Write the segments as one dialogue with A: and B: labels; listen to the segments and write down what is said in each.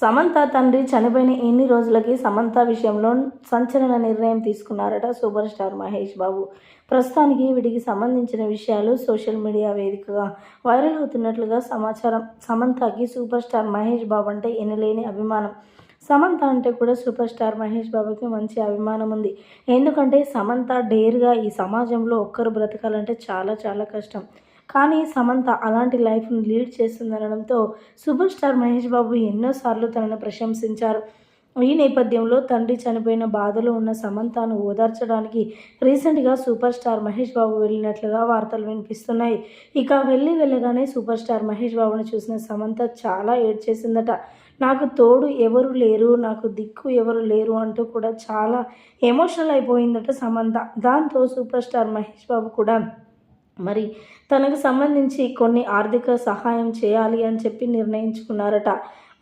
A: సమంత తండ్రి చనిపోయిన ఎన్ని రోజులకి సమంత విషయంలో సంచలన నిర్ణయం తీసుకున్నారట సూపర్ స్టార్ మహేష్ బాబు. ప్రస్తుతానికి వీటికి సంబంధించిన విషయాలు సోషల్ మీడియా వేదికగా వైరల్ అవుతున్నట్లుగా సమాచారం. సమంతకి సూపర్ స్టార్ మహేష్ బాబు అంటే ఎనలేని అభిమానం. సమంత అంటే కూడా సూపర్ స్టార్ మహేష్ బాబుకి మంచి అభిమానం ఉంది. ఎందుకంటే సమంత డేర్గా ఈ సమాజంలో ఒక్కరు బ్రతకాలంటే చాలా చాలా కష్టం. కానీ సమంత అలాంటి లైఫ్ను లీడ్ చేస్తుందనడంతో సూపర్ స్టార్ మహేష్ బాబు ఎన్నోసార్లు తనను ప్రశంసించారు. ఈ నేపథ్యంలో తండ్రి చనిపోయిన బాధలో ఉన్న సమంతను ఓదార్చడానికి రీసెంట్గా సూపర్ స్టార్ మహేష్ బాబు వెళ్ళినట్లుగా వార్తలు వినిపిస్తున్నాయి. ఇక వెళ్ళి వెళ్ళగానే సూపర్ స్టార్ మహేష్ బాబును చూసిన సమంత చాలా ఏడ్చేసిందట. నాకు తోడు ఎవరు లేరు నాకు దిక్కు ఎవరు లేరు అంటూ కూడా చాలా ఎమోషనల్ అయిపోయిందట సమంత. దాంతో సూపర్ స్టార్ మహేష్ బాబు కూడా మరి తనకు సంబంధించి కొన్ని ఆర్థిక సహాయం చేయాలి అని చెప్పి నిర్ణయించుకున్నారట.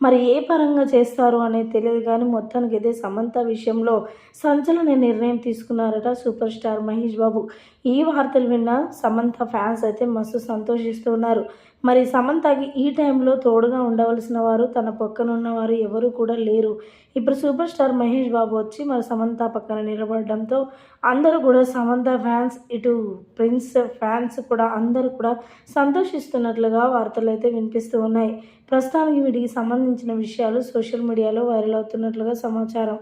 A: మరి ఏ పరంగా చేస్తారు అనేది తెలియదు కానీ మొత్తానికి అయితే సమంత విషయంలో సంచలన నిర్ణయం తీసుకున్నారట సూపర్ స్టార్ మహేష్ బాబు. ఈ వార్తలు విన్న సమంత ఫ్యాన్స్ అయితే మస్తు సంతోషిస్తున్నారు మరి సమంతకి ఈ టైంలో తోడుగా ఉండవలసిన వారు తన పక్కన ఉన్నవారు ఎవరు కూడా లేరు. ఇప్పుడు సూపర్ స్టార్ మహేష్ బాబు వచ్చి మరి సమంత పక్కన నిలబడడంతో అందరూ కూడా సమంత ఫ్యాన్స్ ఇటు ప్రిన్స్ ఫ్యాన్స్ కూడా అందరూ కూడా సంతోషిస్తున్నట్లుగా వార్తలు అయితే వినిపిస్తూ ఉన్నాయి. ప్రస్తుతానికి వీటికి సంబంధించిన విషయాలు సోషల్ మీడియాలో వైరల్ అవుతున్నట్లుగా సమాచారం.